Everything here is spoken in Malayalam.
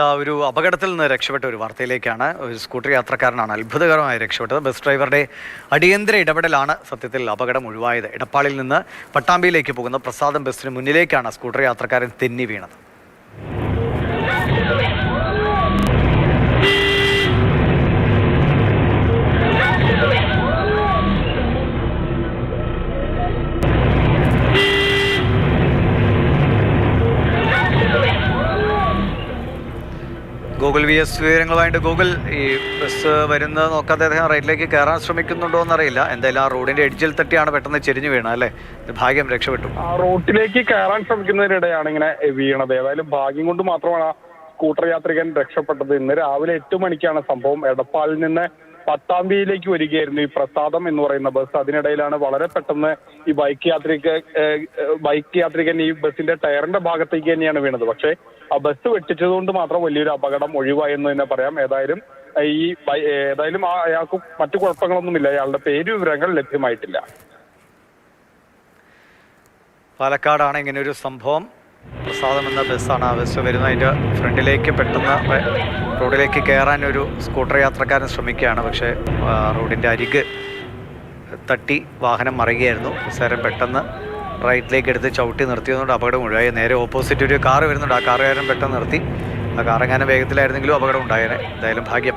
ഒരു അപകടത്തിൽ നിന്ന് രക്ഷപ്പെട്ട ഒരു വാർത്തയിലേക്കാണ് ഒരു സ്കൂട്ടർ യാത്രക്കാരനാണ് അത്ഭുതകരമായി രക്ഷപ്പെട്ടത്. ബസ് ഡ്രൈവറുടെ അടിയന്തര ഇടപെടലാണ് സത്യത്തിൽ അപകടം ഒഴിവായത്. ഇടപ്പാളിൽ നിന്ന് പട്ടാമ്പിയിലേക്ക് പോകുന്ന പ്രസാദം ബസ്സിന് മുന്നിലേക്കാണ് സ്കൂട്ടർ യാത്രക്കാരൻ തെന്നി വീണത്. ഗൂഗിൾ വി എസ് വിവരങ്ങളുമായിട്ട് ഗൂഗിൾ ഈ ബസ് വരുന്നത് നോക്കാതെ അദ്ദേഹം റൈറ്റിലേക്ക് കയറാൻ ശ്രമിക്കുന്നുണ്ടോ എന്നറിയില്ല. എന്തായാലും ആ റോഡിന്റെ എഡ്ജിൽ തട്ടിയാണ് പെട്ടെന്ന് ചെരിഞ്ഞു വീണ അല്ലേ? ഭാഗ്യം രക്ഷപ്പെട്ടു. ആ റോട്ടിലേക്ക് കയറാൻ ശ്രമിക്കുന്നതിനിടെയാണ് ഇങ്ങനെ വീണത്. ഏതായാലും ഭാഗ്യം കൊണ്ട് മാത്രമാണ് സ്കൂട്ടർ യാത്രികൻ രക്ഷപ്പെട്ടത്. ഇന്ന് രാവിലെ എട്ട് മണിക്കാണ് സംഭവം. എടപ്പാളിൽ നിന്ന് പട്ടാമ്പിയിലേക്ക് വരികയായിരുന്നു ഈ പ്രസാദം എന്ന് പറയുന്ന ബസ്. അതിനിടയിലാണ് വളരെ പെട്ടെന്ന് ഈ ബൈക്ക് യാത്രിക ബൈക്ക് യാത്രികൻ ഈ ബസിന്റെ ടയറിന്റെ ഭാഗത്തേക്ക് തന്നെയാണ് വീണത്. പക്ഷേ ആ ബസ് വെട്ടിച്ചതുകൊണ്ട് മാത്രം വലിയൊരു അപകടം ഒഴിവായി എന്ന് തന്നെ പറയാം. ഏതായാലും ഈ ഏതായാലും അയാൾക്ക് മറ്റു കുഴപ്പങ്ങളൊന്നുമില്ല. അയാളുടെ പേര് വിവരങ്ങൾ ലഭ്യമായിട്ടില്ല. പാലക്കാടാണ് ഇങ്ങനെ ഒരു സംഭവം. പ്രസാദം എന്ന ബസ്സാണ് ആ ബസ് വരുന്നത്. അതിന്റെ ഫ്രണ്ടിലേക്ക് പെട്ടെന്ന് റോഡിലേക്ക് കയറാൻ ഒരു സ്കൂട്ടർ യാത്രക്കാരൻ ശ്രമിക്കുകയാണ്. പക്ഷേ റോഡിന്റെ അരിക് തട്ടി വാഹനം മറിയുകയായിരുന്നു. സാരം പെട്ടെന്ന് റൈറ്റിലേക്ക് എടുത്ത് ചവിട്ടി നിർത്തിയതുകൊണ്ട് അപകടം ഒഴിവായി നേരെ ഓപ്പോസിറ്റ് ഒരു കാർ വരുന്നുണ്ട്. ആ കാറുകാരൻ പെട്ടെന്ന് നിർത്തി. ആ കാർ എങ്ങാനും വേഗത്തിലായിരുന്നെങ്കിലും അപകടം ഉണ്ടായേനെ. എന്തായാലും ഭാഗ്യം.